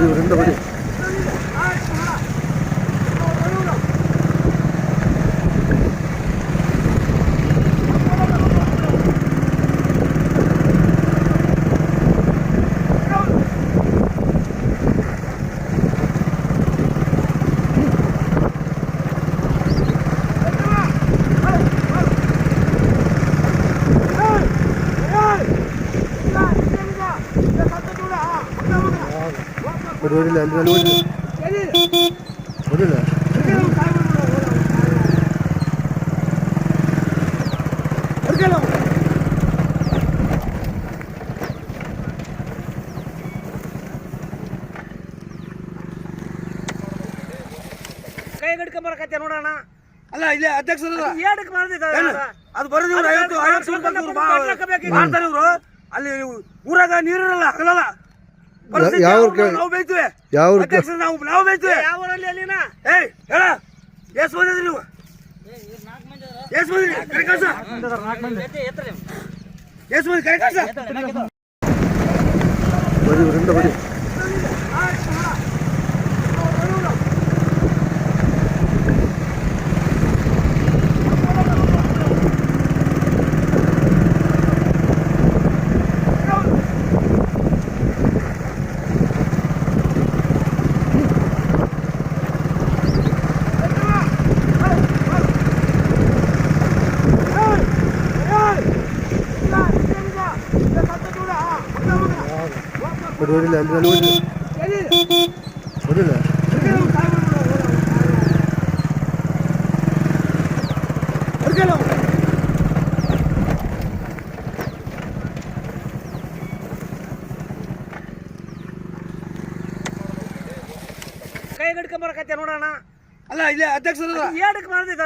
பதிவு ಹೊಡಿ ಹೊಡಿಲ್ಲ ಅಲ್ಲಿ ಅಲ್ಲಿ ಹೊಡಿ ಹೊಡಿಲ್ಲ ಕೈ ಗಡ್ಕೊಂಬರಕತ್ತೆ ನೋಡೋಣ ಅಲ್ಲ ಇಲ್ಲಿ ಅಧ್ಯಕ್ಷರ ಏಡಕ್ಕೆ ಮಾಡ್ದಿದ್ದ ಅದು ಬರೋದು ಇವ್ರು ಐವತ್ತು ಐವತ್ತು ಮಾಡ್ತಾರೆ ಇವ್ರು. ಅಲ್ಲಿ ಊರಾಗ ನೀರಿರಲ್ಲ ಹಗಲಲ್ಲ. ಪರಿಸ್ಥಿತಿ ಯಾವ ನಾವು- ಬೈತೀವಿ ಯಾವ ನಾವು ನಾವು ಬೈತೀವಿ ಯಾವ ಊರಲ್ಲಿ ಅಲ್ಲಿನ? ಏಯ್ ಹೇಳ. ಎಷ್ಟು ಬಂದಿದ್ರಿ ನೀವು? ಎಷ್ಟು ಬಂದಿರಿ ಕರೆ ಕಳ್ಸ. ಎಷ್ಟು ಮಂದಿ ಕರೆ ಕಳ್ಸ. ಬಡಿ ಇವರಿಂದ ಹೊಡಿ ಹೊಡಿ ಹೊಡಿಲ್ಲ ಅಲ್ಲಿ ಅಲ್ಲಿ ಹೊಡಿ ಹೊಡಿಲ್ಲ ಕೈ ಗಡ್ಕೊಂಬರಕತ್ತೆ ನೋಡೋಣ ಅಲ್ಲ ಇಲ್ಲಿ ಅಧ್ಯಕ್ಷರ ಏಡಕ್ಕೆ ಮಾಡ್ದಿದ್ದ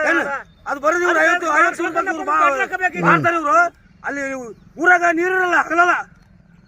ಅದು ಬರೋದು ಇವ್ರು ಐವತ್ತು ಐವತ್ತು ರೂಪಾಯಿ ಇವ್ರು ಮಾ- ಮಾಡ್ತಾರೆ ಇವ್ರು ಅಲ್ಲಿ ಊರಾಗ ನೀರಿರಲ್ಲ ಹಗಲಲ್ಲ ಪರಿಸ್ಥಿತಿ